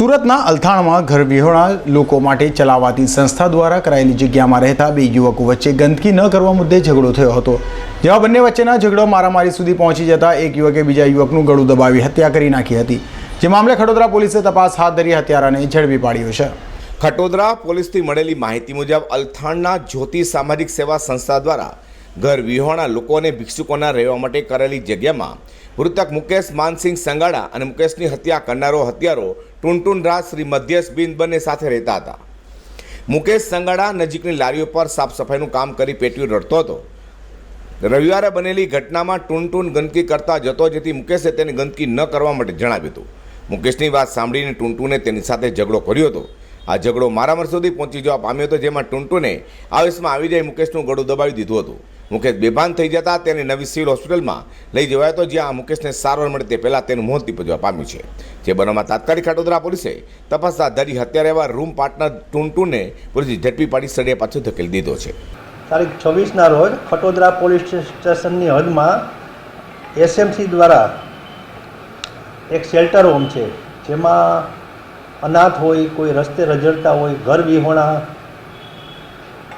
સુરતના અલથાણમાં ઘર વિહોણા લોકો માટે ચલાવાતી સંસ્થા દ્વારા કરાયેલી જગ્યામાં રહેતા બે યુવકો વચ્ચે ગંદકી ન કરવા મુદ્દે ઝઘડો થયો હતો. જેમાં બંને વચ્ચેના ઝઘડો મારામારી સુધી પહોંચી જતા એક યુવકે બીજા યુવકનું ગળું દબાવી હત્યા કરી નાખી હતી. જે મામલે ખડોદરા પોલીસે તપાસ હાથ ધરી હત્યારાને ઝડપી પાડ્યો છે. ખટોદરા પોલીસથી મળેલી માહિતી મુજબ અલથાણના જ્યોતિ સામાજિક સેવા સંસ્થા દ્વારા ઘર વિહોણા લોકો અને ભિક્ષુકોના રહેવા માટે કરેલી જગ્યામાં મૃતક મુકેશ માનસિંહ સંગાડા અને મુકેશની હત્યા કરનારો હત્યારો ટુનટુન રાજ શ્રી મધ્યેશ બિન બંને સાથે રહેતા હતા. મુકેશ સંગાડા નજીકની લારીઓ પર સાફ સફાઈનું કામ કરી પેટીઓ રડતો હતો. રવિવારે બનેલી ઘટનામાં ટુનટુન ગંદકી કરતા જતો જેથી મુકેશે તેની ગંદકી ન કરવા માટે જણાવ્યું હતું. મુકેશની વાત સાંભળીને ટુનટુને તેની સાથે ઝઘડો કર્યો હતો. આ ઝઘડો મારામાર સુધી પહોંચી જવા પામ્યો હતો, જેમાં ટુનટુને આવેશમાં આવી જાય મુકેશનું ગળું દબાવી દીધું હતું. મુકેશ બેભાન થઈ જતા તેને નવી સિવિલ હોસ્પિટલમાં લઈ જવાયો હતો, જ્યાં મુકેશને સારવાર મળે તે પહેલાં તેનું મોત નીપજવા પામ્યું છે. જે બનાવમાં તાત્કાલિક ખટોદરા પોલીસે તપાસ હાથ ધરી હત્યા રહેવા રૂમ પાર્ટનર ટુનટુને પોલીસે ઝડપી પાડી સળિયા પાછો ધકેલી દીધો છે. તારીખ છવ્વીસના રોજ ખટોદરા પોલીસ સ્ટેશનની હદમાં એસએમસી દ્વારા એક શેલ્ટર હોમ છે, જેમાં અનાથ હોય, કોઈ રસ્તે રજડતા હોય, ઘર વિહોણા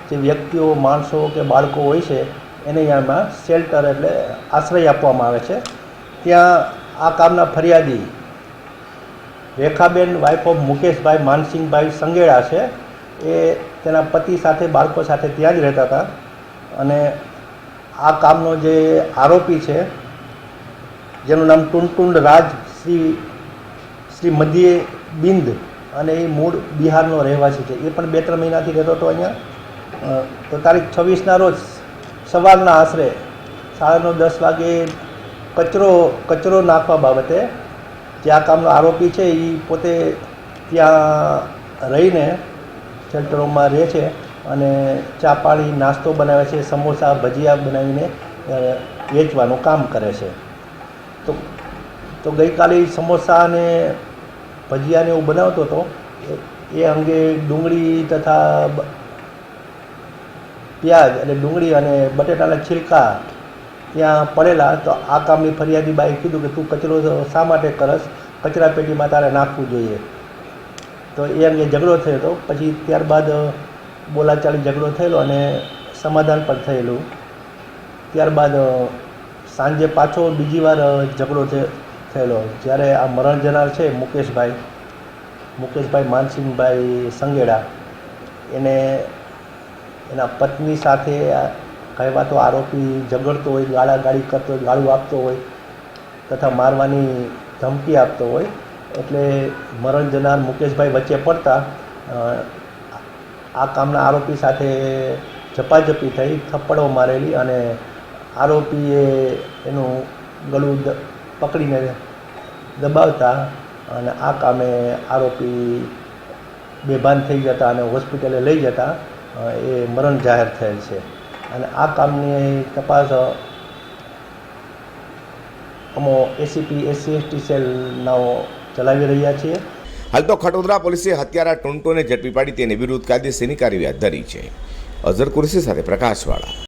જે વ્યક્તિઓ, માણસો કે બાળકો હોય છે એને અહીંયામાં શેલ્ટર એટલે આશ્રય આપવામાં આવે છે. ત્યાં આ કામના ફરિયાદી રેખાબેન વાઇફ ઓફ મુકેશભાઈ, માનસિંહભાઈ સંગેડા છે. એ તેના પતિ સાથે, બાળકો સાથે ત્યાં જ રહેતા હતા. અને આ કામનો જે આરોપી છે, જેનું નામ ટુનટુંડ રાજ શ્રી શ્રી મધ્યે બિંદ અને એ મૂળ બિહારનો રહેવાસી છે. એ પણ બે ત્રણ મહિનાથી રહેતો હતો અહીંયા. તો તારીખ છવ્વીસના રોજ સવારના આશરે સાડા નવ, દસ વાગે કચરો કચરો નાખવા બાબતે જે કામનો આરોપી છે એ પોતે ત્યાં રહીને શેલ્ટરોમાં રહે છે અને ચા પાણી, નાસ્તો બનાવે છે, સમોસા, ભજીયા બનાવીને વેચવાનું કામ કરે છે. તો તો ગઈકાલે સમોસા અને ભજીયાને એવું બનાવતો હતો. એ- અંગે ડુંગળી તથા પ્યાજ એટલે ડુંગળી અને બટેટાના છિલકા ત્યાં પડેલા, તો આ કામની ફરિયાદી બાએ કીધું કે તું કચરો શા માટે કરસ? કચરા પેટીમાં તારે નાખવું જોઈએ. તો એ અંગે ઝઘડો થયો હતો. પછી ત્યારબાદ બોલાચાલી ઝઘડો થયેલો અને સમાધાન પણ થયેલું. ત્યારબાદ સાંજે પાછો બીજી વાર ઝઘડો થયેલો. જ્યારે આ મરણ જનાર છે મુકેશભાઈ મુકેશભાઈ માનસિંહભાઈ સંગેડા. એને એના પત્ની સાથે કહેવા તો આરોપી ઝઘડતો હોય ગાળાગાળી કરતો હોય, ગાળું આપતો હોય, તથા મારવાની ધમકી આપતો હોય, એટલે મરણ જનાર મુકેશભાઈ વચ્ચે પડતા આ કામના આરોપી સાથે ઝપાઝપી થઈ, થપ્પડો મારેલી અને આરોપીએ એનું ગળું પકડીને દબાવતા અને આ કામે આરોપી બેભાન થઈ જતા અને હોસ્પિટલે લઈ જતા. એ મરણ જાહેર થયેલ છે. અને આ કામની તપાસ અમો એસીપી એસસી એસટી સેલનાઓ ચલાવી રહ્યા છીએ. હાલ તો ખટોદરા પોલીસે હત્યારા ટુનટુને ઝડપી પાડી તેની વિરુદ્ધ કાયદેસરની કાર્યવાહી હાથ ધરી છે. અઝર કુરશી સાથે પ્રકાશવાળા.